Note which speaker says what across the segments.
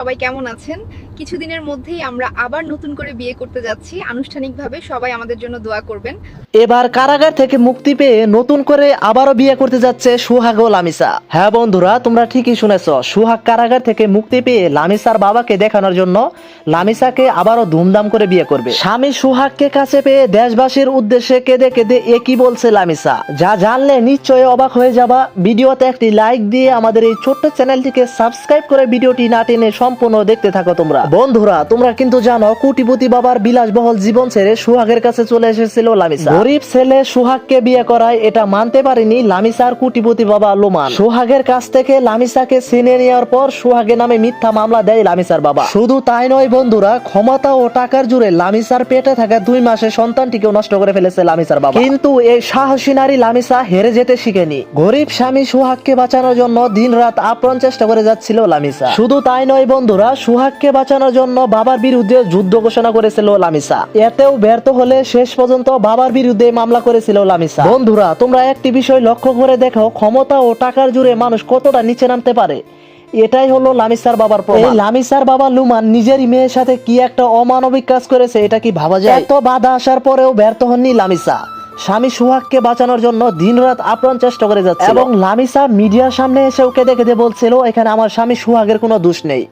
Speaker 1: সবাই কেমন আছেন? কিছুদিনের মধ্যেই আমরা আবার নতুন করে বিয়ে করতে যাচ্ছি। আনুষ্ঠানিকভাবে সবাই আমাদের জন্য দোয়া করবেন।
Speaker 2: এবার কারাগার থেকে মুক্তি পেয়ে নতুন করে আবারও বিয়ে করতে যাচ্ছে সুহাগ ও লামিসা। হ্যাঁ বন্ধুরা, তোমরা ঠিকই শুনেছ, সুহাগ কারাগার থেকে মুক্তি পেয়ে লামিসার বাবাকে দেখানোর জন্য লামিসাকে আবারও ধুমধাম করে বিয়ে করবে। স্বামী সুহাগকে কাছে পেয়ে দেশবাসীর উদ্দেশ্যে কেঁদে কেঁদে একই বলছে লামিসা? যা জানলে নিশ্চয়ই অবাক হয়ে যাবা। ভিডিওতে একটি লাইক দিয়ে আমাদের এই ছোট্ট চ্যানেলটিকে সাবস্ক্রাইব করে ভিডিওটি না টেনে সম্পূর্ণ দেখতে থাকো তোমরা। বন্ধুরা, তোমরা কিন্তু জানো, কোটিপতি বাবার বিলাসবহুল জীবন ছেড়ে সুহাগের কাছে চলে এসেছিল লামিসা। গরিব ছেলে সুহাগকে বিয়ে করায় এটা মানতে পারেনি লামিসার কোটিপতি বাবা লোমান। সুহাগের কাছ থেকে লামিসাকে ছিনে নেওয়ার পর সুহাগের নামে মিথ্যা মামলা দেয় লামিসার বাবা। শুধু তাই নয় বন্ধুরা, ক্ষমতা ও টাকার জুড়ে লামিসার পেটে থাকা দুই মাসের সন্তানটিকেও নষ্ট করে ফেলেছে লামিসার বাবা। কিন্তু এই সাহসী নারী লামিসা হেরে যেতে শিখেনি। গরিব স্বামী সুহাগকে বাঁচানোর জন্য দিন রাত আপ্রাণ চেষ্টা করে যাচ্ছিল লামিসা। শুধু তাই নয় বন্ধুরা, সুহাগকে বাঁচানোর জন্য বাবার বিরুদ্ধে যুদ্ধ ঘোষণা করেছিল লামিসা। এতেও ব্যর্থ হলে শেষ পর্যন্ত বাবার বিরুদ্ধে মামলা করেছিল লামিসা। বন্ধুরা, তোমরা একটি বিষয় লক্ষ্য করে দেখো, ক্ষমতা ও টাকার জুড়ে মানুষ কতটা নিচে নামতে পারে। এটাই হলো লামিসার বাবার এই লামিসার বাবা লুমান নিজেরই মেয়ের সাথে কি একটা অমানবিক কাজ করেছে, এটা কি ভাবা যায়? এত বাধা আসার পরেও ব্যর্থ হননি লামিসা। স্বামী সুহাগকে বাঁচানোর জন্য দিনরাত আপ্রাণ চেষ্টা করে যাচ্ছে এবং লামিসা মিডিয়ার সামনে এসেও কেঁদে কেঁদে বলছিল, এখানে আমার স্বামী সুহাগের কোনো দোষ নেই।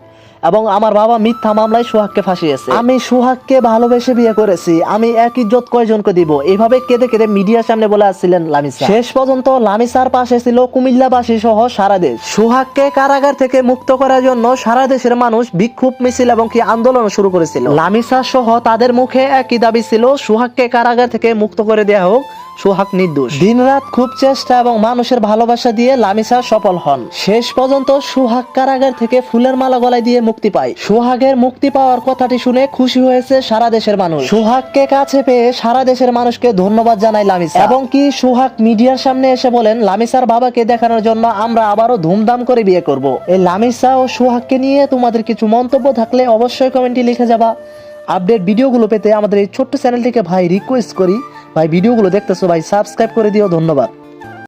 Speaker 2: এবং আমার বাবা মিথ্যা মামলায় সুহাগকে ফাঁসিয়েছে। আমি সুহাগকে ভালোবেসে বিয়ে করেছি। আমি এক ইজ্জত কয়জনকে দিব? এভাবে কেঁদে কেঁদে মিডিয়ার সামনে বলে আসছিলেন লামিসা। শেষ পর্যন্ত লামিসার পাশে ছিল কুমিল্লাবাসী সহ সারা দেশ। সুহাগকে কারাগার থেকে মুক্ত করার জন্য সারা দেশের মানুষ বিক্ষোভ মিছিল এবং কি আন্দোলন শুরু করেছিল। লামিসা সহ তাদের মুখে একই দাবি ছিল সুহাগকে কারাগার থেকে মুক্ত করে দেওয়া হোক। সুহাগ নির্দোষ। দিনরাত খুব চেষ্টা এবং মানুষের ভালোবাসা দিয়ে লামিসা সফল হন। শেষ পর্যন্ত সুহাগ কারাগার থেকে ফুলের মালা গলায় দিয়ে মুক্তি পায়। সোহাগের মুক্তি পাওয়ার কথাটি শুনে খুশি হয়েছে সারা দেশের মানুষ। সুহাগকে কাছে পেয়ে সারা দেশের মানুষকে ধন্যবাদ জানায় লামিসা। এবং কি সোহাগ মিডিয়ার সামনে এসে বলেন, লামিসার বাবাকে দেখানোর জন্য আমরা আবারও ধুমধাম করে বিয়ে করব। এই লামিসা ও সুহাগকে নিয়ে তোমাদের কিছু মন্তব্য থাকলে অবশ্যই কমেন্টে লিখে যাবা। আপডেট ভিডিওগুলো পেতে আমাদের এই ছোট্ট চ্যানেলটিকে ভাই রিকোয়েস্ট করি। ভাই ভিডিওগুলো দেখতেছো ভাই সাবস্ক্রাইব করে দিও ধন্যবাদ।